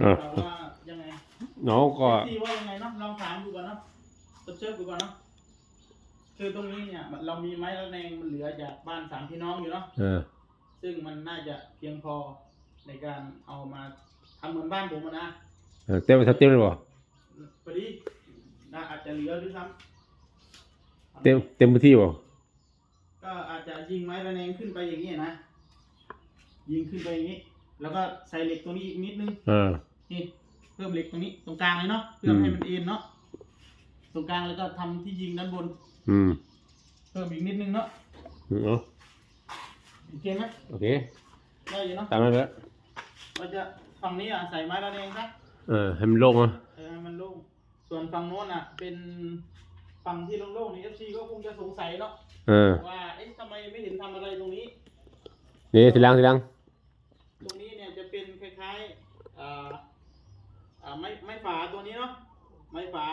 อ่าแต่ว่ายังไงน้องก็ที่ว่ายังไงเนาะลองถามดูก่อนเนาะเชิญดูก่อนเนาะคือตรงนี้เนี่ยเรามีไม้ระแนงมันเหลือจากบ้านสามพี่น้องอยู่เนาะเออซึ่งมันน่าจะเพียงพอในการเอามาทำเหมือนบ้านผมอะนะเออเต็มเต็มเลยบ่พอดีน่าอาจจะเหลือหรือซ้ำเต็มเต็มพื้นที่บ่ก็อาจจะยิงไม้ระแนงขึ้นไปอย่างนี้นะยิงขึ้นไปอย่างนี้ แล้วก็ใส่เหล็กตัวนี้อีกนิดนึงเออ นี่เพิ่มเหล็กตรงนี้ตรงกลางเลยเนาะเพื่อมให้มันเอ็นเนาะตรงกลางแล้วก็ทำที่ยิงด้านบน อืมเพิ่มอีกนิดนึงเนาะเนาะโอเคไหมโอเค ได้อยู่เนาะตามนั้นแหละเราจะฝั่งนี้อะใส่ไม้ระแนงซะเออให้มันโล่งอะเออให้มันโล่งส่วนฝั่งโน้นอะ เป็นฝั่งที่โล่งๆนี่เอฟซีก็คงจะสงสัยเนาะเออว่าเอ๊ะทำไมไม่เห็นทำอะไรตรงนี้ นี่ทีหลังทีหลังตรงนี้ เนี่ยจะเป็นคล้ายๆอ่าอ่าไม้ไม้ฝาตัวนี้เนาะไม้ฝา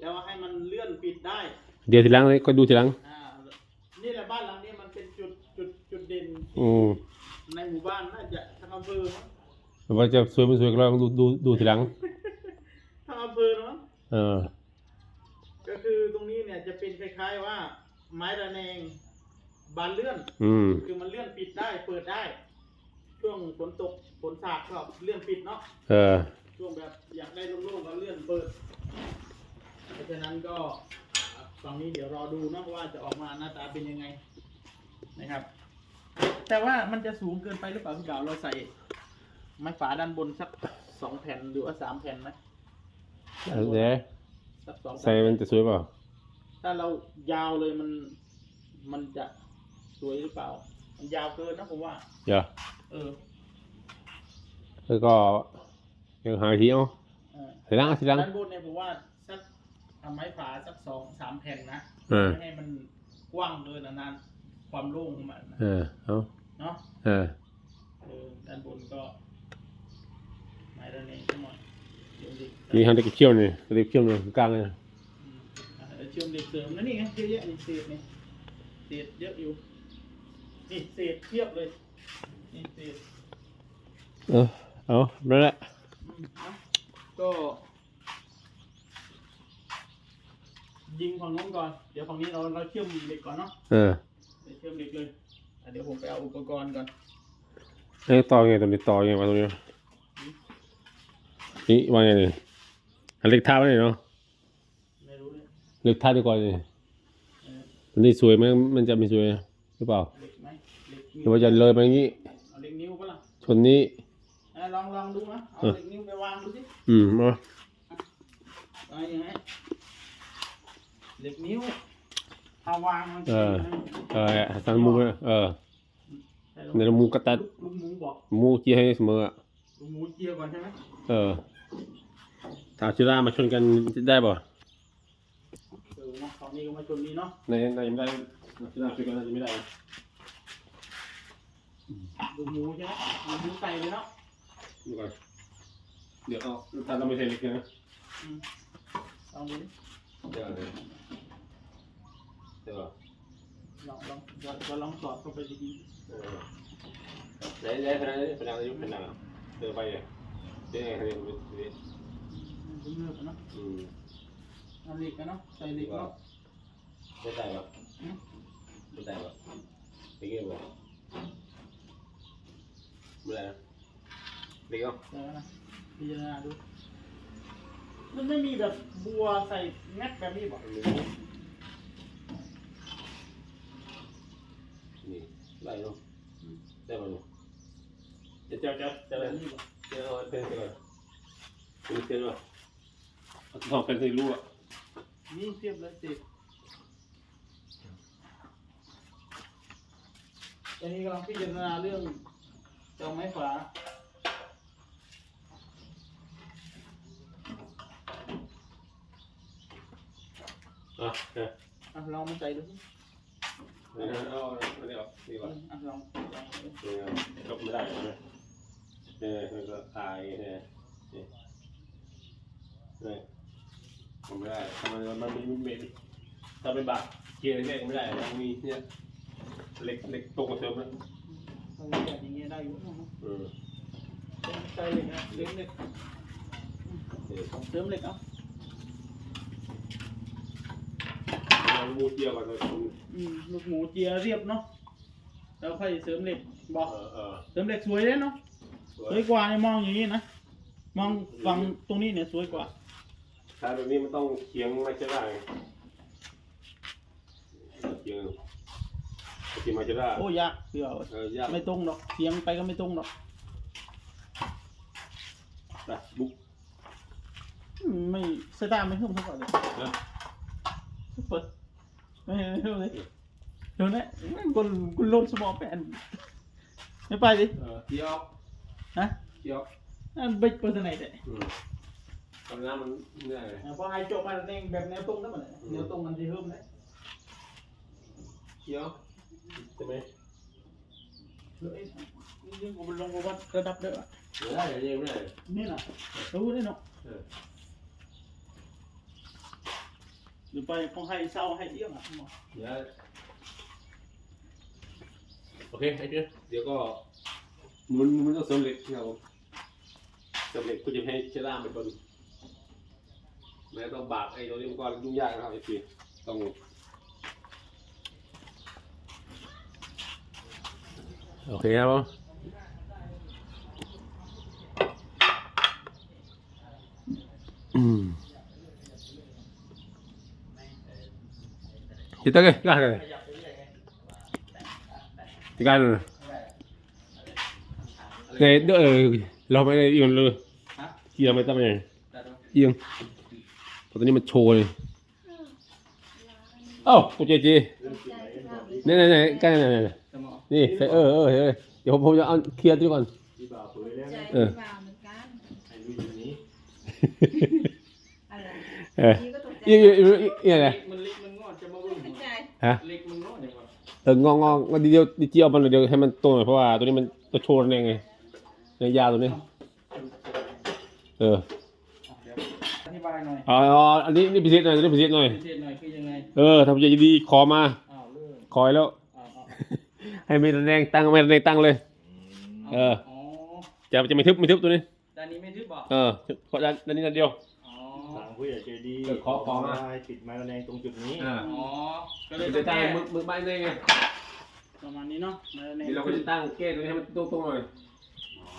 แล้วให้มันเลื่อนปิดได้เดี๋ยวทีหลังเลยก็ดูทีหลังอ่านี่แหละบ้านหลังนี้มันเป็นจุดจุดจุดเด่นอืมในหมู่บ้านน่าจะทั้งอำเภอมั้งว่าจะสวยไม่สวยก็ลองดูดูดูทีหลังทั้งอำเภอเนาะเออ ก็คือตรงนี้เนี่ยจะเป็นคล้ายๆว่า ไม้ระแนงบานเลื่อน อืม คือมันเลื่อนปิดได้เปิดได้ ช่วงฝนตกฝนสาดก็เลื่อนปิดเนาะเออ ช่วงแบบอยากได้โล่งๆก็เลื่อนเปิด เพราะฉะนั้นก็ฝั่งนี้เดี๋ยวรอดูเนาะว่าจะออกมาหน้าตาเป็นยังไงนะครับ แต่ว่ามันจะสูงเกินไปหรือเปล่าพี่บ่าวเราใส่ไม้ฝาด้านบนสักสองแผ่นหรือว่าสามแผ่นไหมเดี๋ยวสักสองใส่มันจะสวยเปล่าถ้าเรายาวเลยมันมันจะสวยหรือเปล่า มันยาวเกินนะผมว่า เดี๋ยว เออแล้วก็ยังหาวิธีเอาเออทีหลังเอาทีหลัง ด้านบนเนี่ยผมว่าสักทำไม้ฝาสักสองสามแผ่นนะเออ ไม่ให้มันกว้างเกินนานๆความโล่งของมันนะเออเอาเนาะเออเออด้านบนก็ไม้ระเนงทั้งหมดเชื่อมเด็กนี่ทางเด็กเขี้ยวนี่เด็กเขี้ยวนี่กลางเลยอืมอะเชื่อมเด็กเสริมนะนี่ไงเยอะแยะนี่เศษนี่เศษเยอะอยู่นี่เศษเทียบเลยนี่ เศษเออเอาแล้วแหละอืมเอาก็ยิงฝั่งนู้นก่อน เดี๋ยวฝั่งนี้เราเราเชื่อมเหล็กก่อนเนาะเออเดี๋ยวเชื่อมเหล็กเลยอะเดี๋ยวผมไปเอาอุปกรณ์ก่อนไอ้ต่อไงตรงนี้ต่อไงวะตรงนี้นี่ว่าไงนี่อันเล็กท่าไว้เลยเนาะไม่รู้เลยเล็กท่าดีกว่านี่เอออันนี้สวยไหมมันจะไม่สวยหรือเปล่าเหล็กไหมเหล็กหนิ้รือว่าจะเลยไปอย่างนี้ ปะล่ะชนนี้อะลองลองดูนะเอาเหล็กนิ้วไปวางดูสิอืมมาเอาอย่างไงเหล็กนิ้วเอาวางมันเออเออสันมูกเออใช่หรอในมูกระตัดลุงหมูบอกมูจี้ให้เสมออะลุงหมูเจียก่อนใช่ไหมเออถ้าชิรามาชนกันได้ป่ะเออเนาะของนี้ก็มาชนนี้เนาะในในไม่ได้ชิราชนกันน่าจะไม่ได้ ลุงหมูใช่ไหมลุงหมูใส่เลยเนาะดูก่อนเดี๋ยวเอาถ้าเราไม่ใช่เล็กนะอืมลองดูดิเดี๋ยวเดี๋ยวเดี๋ยวลองลองเราเราลองสอดเข้าไปดีเออไหนไหนพนังพนังยุบพนังเดินไปอะเดี๋ยวไงเดี๋ยวเดี๋ยวๆดึงเนื้อไปเนาะอืมเอาเหล็กกันเนาะใส่เหล็กเนาะไม่ได้ป่ะอืมไม่ได้ป่ะไม่เกี่ยวป่ะไม่ได้นะเด็กอะเดี๋ยวนะพิจารณาดูมันไม่มีแบบบัวใส่แม็กแบบนี้บอกนี่ได้เนาะได้ป่ะเนี่ยจะจะจะจะแบอะไรบนี้บอกจะเอาเป็นอะไรเป็นเป็นป่ะทองเป็นที่รู้อะนี่เทียบเลยสิตอนนี้กำลังพิจารณาเรื่อง จะเอาไม้ฝาอะเอออะลองมาใส่ดูสิเอาเอาเอาเดี๋ยวดีกว่าอะลองลองดูเออจบไม่ได้ใช่ไหมเออมันก็ตายเออเออเออทำไม่ได้ทำไมมันมีเม็ดถ้าเป็นบาทเกียร์แรกไม่ได้มันมีเนี่ยเหล็กเหล็กตกมาเสริมนะ เอาแบบอย่างเงี้ยได้อยู่เออใส่เหล็กนะเหล็กเหล็กเสริมเหล็กเอาเอามูเจียวก่อนเลยอืมลูกหมูเจียเรียบเนาะแล้วค่อยเสริมเหล็กบอกเออเออเสริมเหล็กสวยเลยเนาะสวสวยยกว่าเนี่ยมองอย่างนี้นะมองฝั่งตรงนี้เนี่ยสวยกว่า ถ้าแบบนี้มันต้องเคียงไม่ใช่ได้เคียง เคียงไม่ใช่ได้โอ้ยากเสือเออยากไม่ตรงหรอกเสียงไปก็ไม่ตรงหรอกไปบุ๊กอืมไม่สตาร์ไม่ขึ้นเท่าไหร่เลยนะเปิดไม่ไม่ขึ้นเลยเดี๋ยวนะกุลกุลลนสมองแปนไม่ไปดิเออเจียวฮะเจียวอันบิ๊กเปิดไหนเด้อืมตอนนั้นมันเหนื่อยพอให้จบมาเองแบบแนวตรงนั่นแหละแนวตรงมันจะเพิ่มเลยเจียว ใช่ไหมเฮ้ยนี่ผมลงวัดระดับเด้อไม่ได้ยังไม่ได้นี่น่ะรู้นี่เนาะเออหรือไปคงให้เศร้าให้เอี้ยงอะหมอเดี๋ยวโอเคไอ้เจ้เดี๋ยวก็มันมันต้องเสริมเหล็กครับผมเสริมเหล็กเพื่อจะให้เชื้อรามันเป็นแล้วต้องบากไอ้ตัวนี้มันก็ยุ่งยากนะครับไอ้พี่ต้อง โอเคครับผมอืม Kita ke? Lah ke? ขยับไปเรื่อยไง Tiga dulu. Này, đỡ lo mấy này yên luôn. ฮะ Chia mấy tấm này. ตัดเอา Yên. Còn cái này mà trồ này. Ô, cô chị chị. Này này này, cái này này này. สมอง Đi, phải ơ ơ ơ. ดี๋ยวผมผมจะเอาเคลียร์ด้วยก่อนที่บ่าวเผยแล้วใจนะเออ เปล่าเหมือนกันให้ดูอย่างนี้อะไรเออนี่ก็ตกใจอีอีอีอีอะไรมันเล็กมันงอดจะมาบึ้งตกใจฮะเล็กมันงอดอย่างวะเอองององก็ดีเดียวดีเจียวมันเลยเดียวให้มันโตหน่อยเพราะว่าตัวนี้มันตัวโชว์นั่นเองไงในยาวตัวนี้ เออเดี๋ยวอธิบายหน่อยอ๋ออ๋ออันนี้นี่พิเศษหน่อยตัวนี้พิเศษหน่อย พิเศษหน่อยคือยังไงเออทำใจดีๆขอมา อ้าวเรื่องขอให้แล้วอ้าวอ้าว ให้ไม่แรงตั้งไม่แรงตั้งเลย เออ อ๋อจะจะไม่ทึบไม่ทึบตัวนี้ ด้านนี้ไม่ทึบบอกเออขอด้านด้านนี้ด้านเดียว อ๋อ สั่งผู้ใหญ่ใจดีเออขอขอมาให้ติดไม้ระแนงตรงจุดนี้อ่าอ๋อ ก็เลเรายต้จะองตั้งแก้มือมือไม้ได้ไงประมาณนี้เนาะมาในเดี๋ยวเราก็จะตั้งแก้ตัวนี้ให้มันตรงๆหน่อย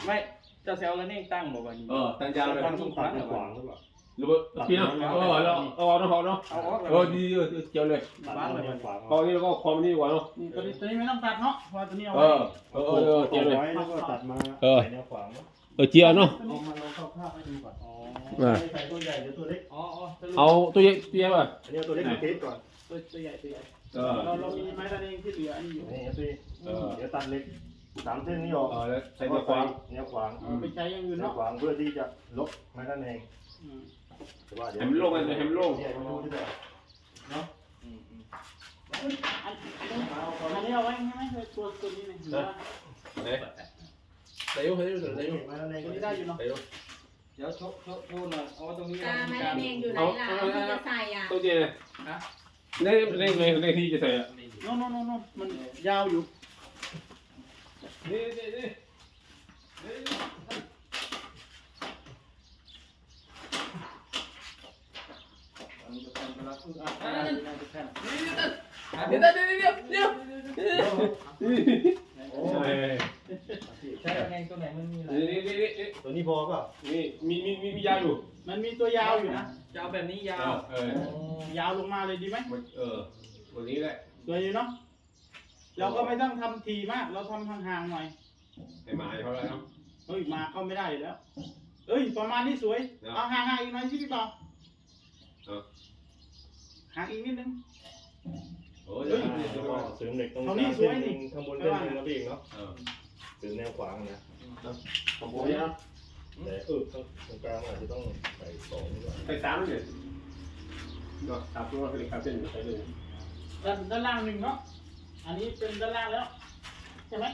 ไม่เจะเซลแล้วนี่ตั้งบอกว่านี่เออตั้งยาวเลยตั้งต้องตัดขวางหรือเปล่า หรือว่าพี่เนาะเออเราเอาเอาเนาะเอาเนาะเอาออกเลยเออดีเออเจียวเลยตัดบ้านเลยแนวขวางพอนี้เราก็คอมนี่ดีกว่าเนาะนี่ตัวนี้ตัวนี้ไม่ต้องตัดเนาะเพราะว่าตัวนี้เอาเอไว้อเออเออเออเจียวเลยไว้แล้วก็ตัดมาเออใส่แนวขวางเออเจียวเนาะเอามาลองเข้าภาพให้ดูก่อนอ๋ออ่าใส่ตัวใหญ่หรือตัวเล็กอ๋ออ๋อสรุปเอาตัวใหญ่ตัวใหญ่ป่ะอันนี้เอาตัวเล็กมาเทสก่อนตัวตัวใหญ่ตัวใหญ่เออเราเรามีไม้ตะเองที่เหลืออันนี้อยู่ นี่สิเออเดี๋ยวตัดเล็ก สามเส้นนี้ออกเออแล้วใส่แล้วตัวก็ขวางแนวขวางเอาไปใช้อย่างอื่นแนวเนาะขวางเพื่อที่จะลบไม้ระแนงอืมแต่ว่าเดี๋ยวให้มันโล่งกันให้มันโล่งเนี่ยให้มันโล่งที่สุดเนาะอืมอืมอันอันอันนี้เอาไว้ใช่ไหมตัวตัวนี้เนี่ยหรือว่าไหนใส่ยุ่งใส่ยุ่งใส่ยุ่งไม้ระแนงตัวนี้ได้อยู่เนาะใส่ยุ่งเดี๋ยวโชว์โชว์โชว์หน่อยเอาไว้ตรงนี้ตาไม่ได้เองอยู่ไหนล่ะที่จะใส่อะตัวเจียวเลยฮะในในในในที่จะใส่อะโน่นโน่นโน่นโน่นมันยาวอยู่ นี่นี่นี่อันนี้ก็ทำไปแล้วอะอะอะอะอะเดี๋ยวเดี๋ยวเดี๋ยวเดี๋ยวโอ้เฮ้ยใช่ไงตัวไหนมันมีอะไรนี่นี่นี่ตัวนี้พอเปล่านี่มีมีมีมียาวอยู่ มันมีตัวยาวอยู่นะยาวแบบนี้ยาวเออยาวลงมาเลยดีไหมเออวันนี้แหละสวยอยู่เนาะ เราก็ไม่ต้องทำทีมาก เราทำห่างๆหน่อย ให้หมาเขาแล้วเนาะเฮ้ยมาเข้าไม่ได้อยู่แล้ว เอ้ยประมาณนี้สวยเนอะเอาห่างๆอีกหน่อยสิพี่ต่อเออห่างอีกนิดนึง โอ้ยเฮ้ยแล้วก็เสริมเหล็กตรงเอานี่กลางสวยนี่ข้างบนเส้นหนึ่งนะพี่เอกเนาะเออเสริมแนวขวางนะของผมเนี่ยแต่เออตรงกลางอาจจะต้องใส่สองด้วยใส่สามเลยก็สามตัวเป็นการเส้นใส่เลยด้านด้านล่างหนึ่งเนาะ อันนี้เป็นด้านล่างแล้ว ใช่ไหม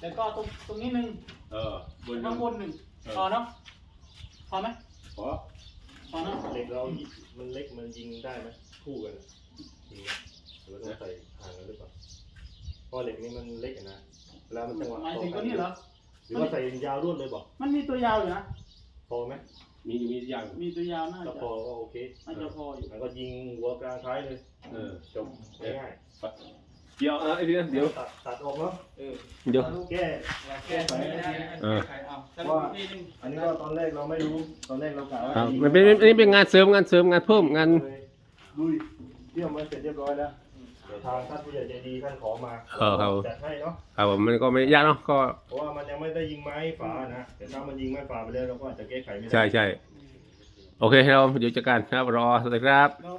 แล้วก็ตรงตรงนี้หนึ่งเออบนข้างบนหนึ่งพอเนาะพอไหมขอพอเนาะเหล็กเรามันเล็กมันยิงได้ไหมคู่กันอะยิงไหมหรือว่าต้องใส่ห่างกันหรือเปล่าเพราะเหล็กนี่มันเล็กอะนะเวลามันจังหวะหมายถึงตัวนี้เหรอหรือว่าใส่ยาวรวดเลยบอกมันมีตัวยาวอยู่นะพอไหมมีอยู่มีอย่างมีตัวยาวน่าถ้าจะพอก็โอเคน่าจะพออยู่แล้วก็ยิงหัวกลางท้ายเลยเออจบง่าย เดี๋ยวอะไอ้เดี๋ยวๆเดี๋ยวตัดตัดออกเนาะเออเดี๋ยว แก้แก้ไขไม่ได้เออแก้ไขเอาสรุปอีกทีหนึงอันนี้ก็ตอนแรกเราไม่รู้ตอนแรกเรากะว่าครับมันเป็นอันนี้เป็นงานเสริมงานเสริมงานเพิ่มงานลุยเที่ยวมาเสร็จเรียบร้อยแล้วเดี๋ยวทางท่านผู้ใหญ่ใจดีท่านขอมาเออครับจัดให้เนาะครับผมมันก็ไม่ยากเนาะก็เพราะว่ามันยังไม่ได้ยิงไม้ฝานะแต่ถ้ามันยิงไม้ฝาไปแล้วเราก็อาจจะแก้ไขไม่ได้ ใช่ใช่โอเคครับเดี๋ยวจัดการครับรอสวัสดีครับเรา